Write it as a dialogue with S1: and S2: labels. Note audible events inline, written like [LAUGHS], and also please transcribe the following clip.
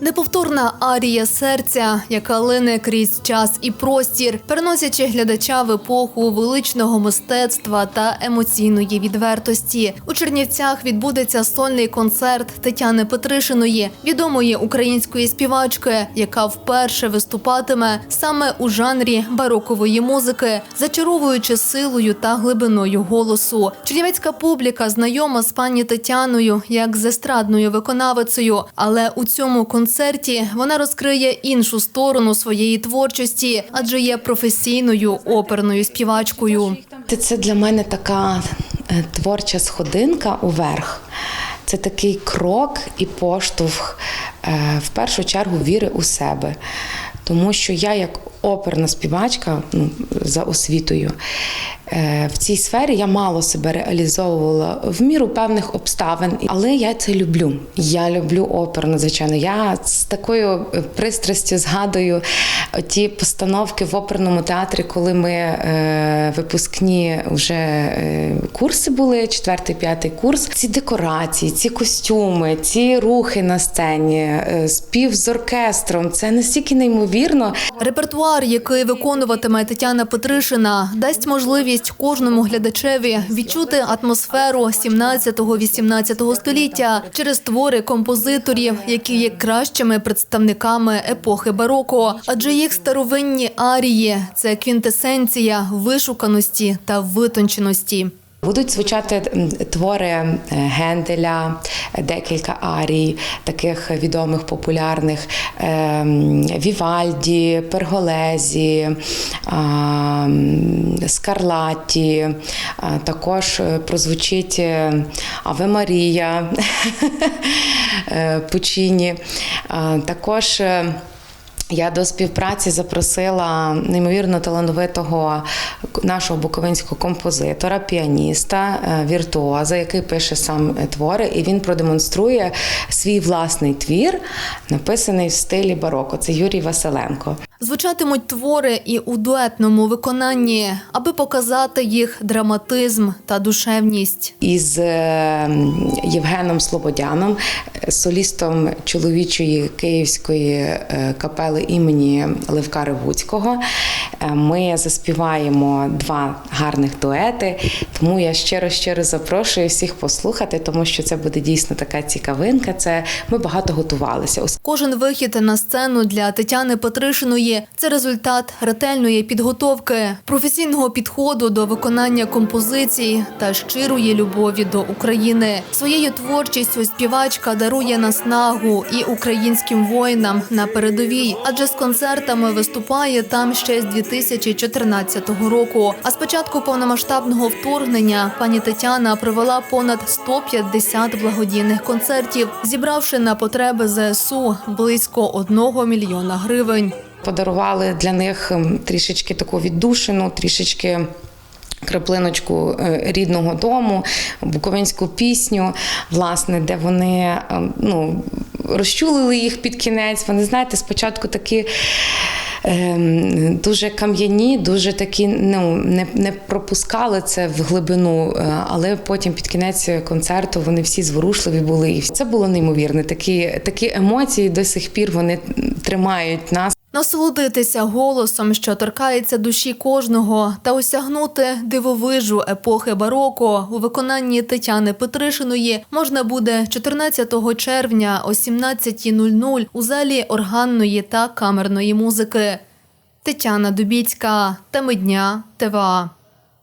S1: Неповторна арія серця, яка лине крізь час і простір, переносячи глядача в епоху величного мистецтва та емоційної відвертості. У Чернівцях відбудеться сольний концерт Тетяни Петришиної, відомої української співачки, яка вперше виступатиме саме у жанрі барокової музики, зачаровуючи силою та глибиною голосу. Чернівецька публіка знайома з пані Тетяною як з естрадною виконавицею, але у цьому концерті вона розкриє іншу сторону своєї творчості, адже є професійною оперною співачкою.
S2: Це для мене така е, творча сходинка уверх. Це такий крок і поштовх е, в першу чергу віри у себе. Тому що я, як оперна співачка ну, за освітою, в цій сфері я мало себе реалізовувала в міру певних обставин, але я це люблю. Я люблю оперу, надзвичайно. Я з такою пристрастю згадую ті постановки в оперному театрі, коли ми е, випускні вже е, курси були, четвертий, п'ятий курс. Ці декорації, ці костюми, ці рухи на сцені, е, спів з оркестром це настільки неймовірно.
S1: Репертуар, який виконуватиме Тетяна Петришина, дасть можливість кожному глядачеві відчути атмосферу 17-18 століття через твори композиторів, які є кращими представниками епохи бароко, адже їх старовинні арії це квінтесенція вишуканості та витонченості.
S2: Будуть звучати твори е, Генделя, е, декілька арій, таких відомих, популярних ем, Вівальді, Перголезі, а, м, Скарлатті. Також е, прозвучить е, Аве Марія [LAUGHS] е, Пучіні. Також е, я до співпраці запросила неймовірно талановитого нашого буковинського композитора, піаніста, е, віртуоза, який пише сам е, твори, і він продемонструє свій власний твір, написаний в стилі бароко. Це Юрій Василенко.
S1: Звучатимуть твори і у дуетному виконанні, аби показати їх драматизм та душевність.
S2: із е, Євгеном Слободяном, солістом чоловічої київської е, капели імені Левка Ревуцького. Е, Ми заспіваємо два гарних дуети. Тому я щиро щиро запрошую всіх послухати, тому що це буде дійсно така цікавинка. Це ми багато готувалися.
S1: Кожен вихід на сцену для Тетяни Петришиної це результат ретельної підготовки, професійного підходу до виконання композицій та щирої любові до України. Своєю творчістю співачка дарує наснагу і українським воїнам на передовій, адже з концертами виступає там ще з 2014 року. А з початку повномасштабного вторгнення пані Тетяна провела понад 150 благодійних концертів, зібравши на потреби ЗСУ близько 1 мільйона гривень.
S2: Подарували для них ем, трішечки таку віддушину, трішечки. Краплиночку е, рідного дому, буковинську пісню, власне, де вони ем, ну, розчулили їх під кінець. Вони, знаєте, спочатку такі ем, дуже кам'яні, дуже такі ну, не, не пропускали це в глибину, е, але потім під кінець концерту вони всі зворушливі були. І це було неймовірне. Такі, такі емоції до сих пір вони тримають нас.
S1: Насолодитися голосом, що торкається душі кожного, та осягнути дивовижу епохи бароко у виконанні Тетяни Петришиної можна буде 14 червня о 17.00 у залі органної та камерної музики. Тетяна Дубіцька, теми дня, ТВА.